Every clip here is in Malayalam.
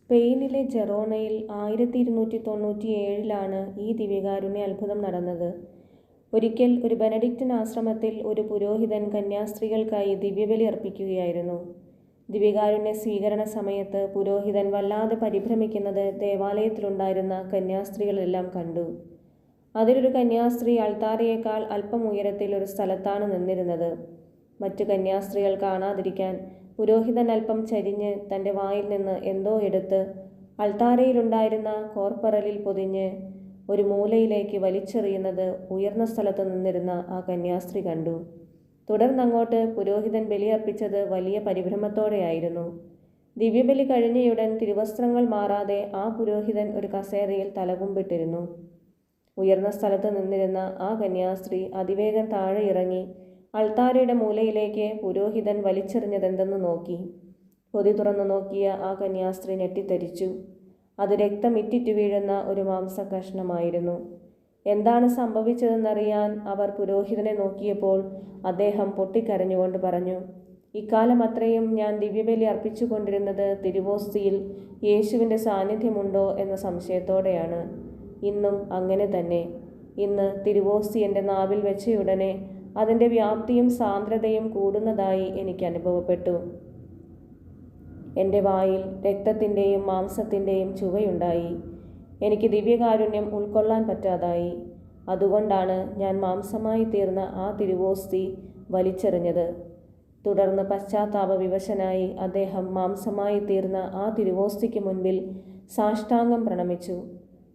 സ്പെയിനിലെ ജെറോണയിൽ ആയിരത്തി ഇരുന്നൂറ്റി തൊണ്ണൂറ്റി ഏഴിലാണ് ഈ ദിവ്യകാരുണ്യ അത്ഭുതം നടന്നത്. ഒരിക്കൽ ഒരു ബെനഡിക്റ്റൻ ആശ്രമത്തിൽ ഒരു പുരോഹിതൻ കന്യാസ്ത്രീകൾക്കായി ദിവ്യബലി അർപ്പിക്കുകയായിരുന്നു. ദിവ്യകാരുണ്യ സ്വീകരണ സമയത്ത് പുരോഹിതൻ വല്ലാതെ പരിഭ്രമിക്കുന്നത് ദേവാലയത്തിലുണ്ടായിരുന്ന കന്യാസ്ത്രീകളെല്ലാം കണ്ടു. അതിലൊരു കന്യാസ്ത്രീ അൾത്താരയേക്കാൾ അല്പം ഉയരത്തിൽ ഒരു സ്ഥലത്താണ് നിന്നിരുന്നത്. മറ്റു കന്യാസ്ത്രീകൾ കാണാതിരിക്കാൻ പുരോഹിതൻ അല്പം ചരിഞ്ഞ് തന്റെ വായിൽ നിന്ന് എന്തോ എടുത്ത് അൾത്താരയിലുണ്ടായിരുന്ന കോർപ്പറലിൽ പൊതിഞ്ഞ് ഒരു മൂലയിലേക്ക് വലിച്ചെറിയുന്നത് ഉയർന്ന സ്ഥലത്ത് നിന്നിരുന്ന ആ കന്യാസ്ത്രീ കണ്ടു. തുടർന്നങ്ങോട്ട് പുരോഹിതൻ ബലിയർപ്പിച്ചത് വലിയ പരിഭ്രമത്തോടെയായിരുന്നു. ദിവ്യബലി കഴിഞ്ഞയുടൻ തിരുവസ്ത്രങ്ങൾ മാറാതെ ആ പുരോഹിതൻ ഒരു കസേരയിൽ തലകുമ്പിട്ടിരുന്നു. ഉയർന്ന സ്ഥലത്ത് നിന്നിരുന്ന ആ കന്യാസ്ത്രീ അതിവേഗം താഴെ ഇറങ്ങി അൾത്താരയുടെ മൂലയിലേക്ക് പുരോഹിതൻ വലിച്ചെറിഞ്ഞതെന്തെന്ന് നോക്കി. പൊതി തുറന്നു നോക്കിയ ആ കന്യാസ്ത്രീ ഞെട്ടിത്തരിച്ചു. അത് രക്തം ഇറ്റിറ്റു വീഴുന്ന ഒരു മാംസകഷ്ണമായിരുന്നു. എന്താണ് സംഭവിച്ചതെന്നറിയാൻ അവർ പുരോഹിതനെ നോക്കിയപ്പോൾ അദ്ദേഹം പൊട്ടിക്കരഞ്ഞുകൊണ്ട് പറഞ്ഞു ഇക്കാലം അത്രയും ഞാൻ ദിവ്യബലി അർപ്പിച്ചുകൊണ്ടിരുന്നത് തിരുവോസ്തിയിൽ യേശുവിന്റെ സാന്നിധ്യമുണ്ടോ എന്ന സംശയത്തോടെയാണ്. ഇന്നും അങ്ങനെ തന്നെ. ഇന്ന് തിരുവോസ്തി എന്റെ നാവിൽ വെച്ചയുടനെ അതിന്റെ വ്യാപ്തിയും സാന്ദ്രതയും കൂടുന്നതായി എനിക്ക് അനുഭവപ്പെട്ടു. എന്റെ വായിൽ രക്തത്തിന്റെയും മാംസത്തിന്റെയും ചുവയുണ്ടായി. എനിക്ക് ദിവ്യകാരുണ്യം ഉൾക്കൊള്ളാൻ പറ്റാതായി. അതുകൊണ്ടാണ് ഞാൻ മാംസമായി തീർന്ന ആ തിരുവോസ്തി വലിച്ചെറിഞ്ഞത്. തുടർന്ന് പശ്ചാത്താപ വിവശനായി അദ്ദേഹം മാംസമായി തീർന്ന ആ തിരുവോസ്തിക്ക് മുൻപിൽ സാഷ്ടാംഗം പ്രണമിച്ചു.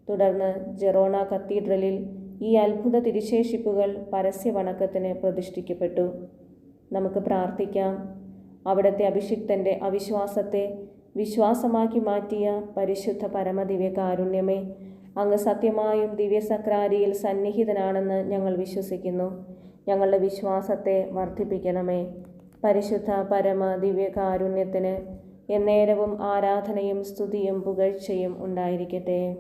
തുടർന്ന് ജെറോണ കത്തീഡ്രലിൽ ഈ അത്ഭുത തിരുശേഷിപ്പുകൾ പരസ്യ വണക്കത്തിന് പ്രതിഷ്ഠിക്കപ്പെട്ടു. നമുക്ക് പ്രാർത്ഥിക്കാം. അവിടുത്തെ അഭിഷിക്തന്റെ അവിശ്വാസത്തെ വിശ്വാസമാക്കി മാറ്റിയ പരിശുദ്ധ പരമദിവ്യ കാരുണ്യമേ അങ്ങ് സത്യമായും ദിവ്യസക്രാരിയിൽ സന്നിഹിതനാണെന്ന് ഞങ്ങൾ വിശ്വസിക്കുന്നു. ഞങ്ങളുടെ വിശ്വാസത്തെ വർദ്ധിപ്പിക്കണമേ. പരിശുദ്ധ പരമ ദിവ്യ കാരുണ്യത്തിന് എന്നേരവും ആരാധനയും സ്തുതിയും പുകഴ്ചയും ഉണ്ടായിരിക്കട്ടെ.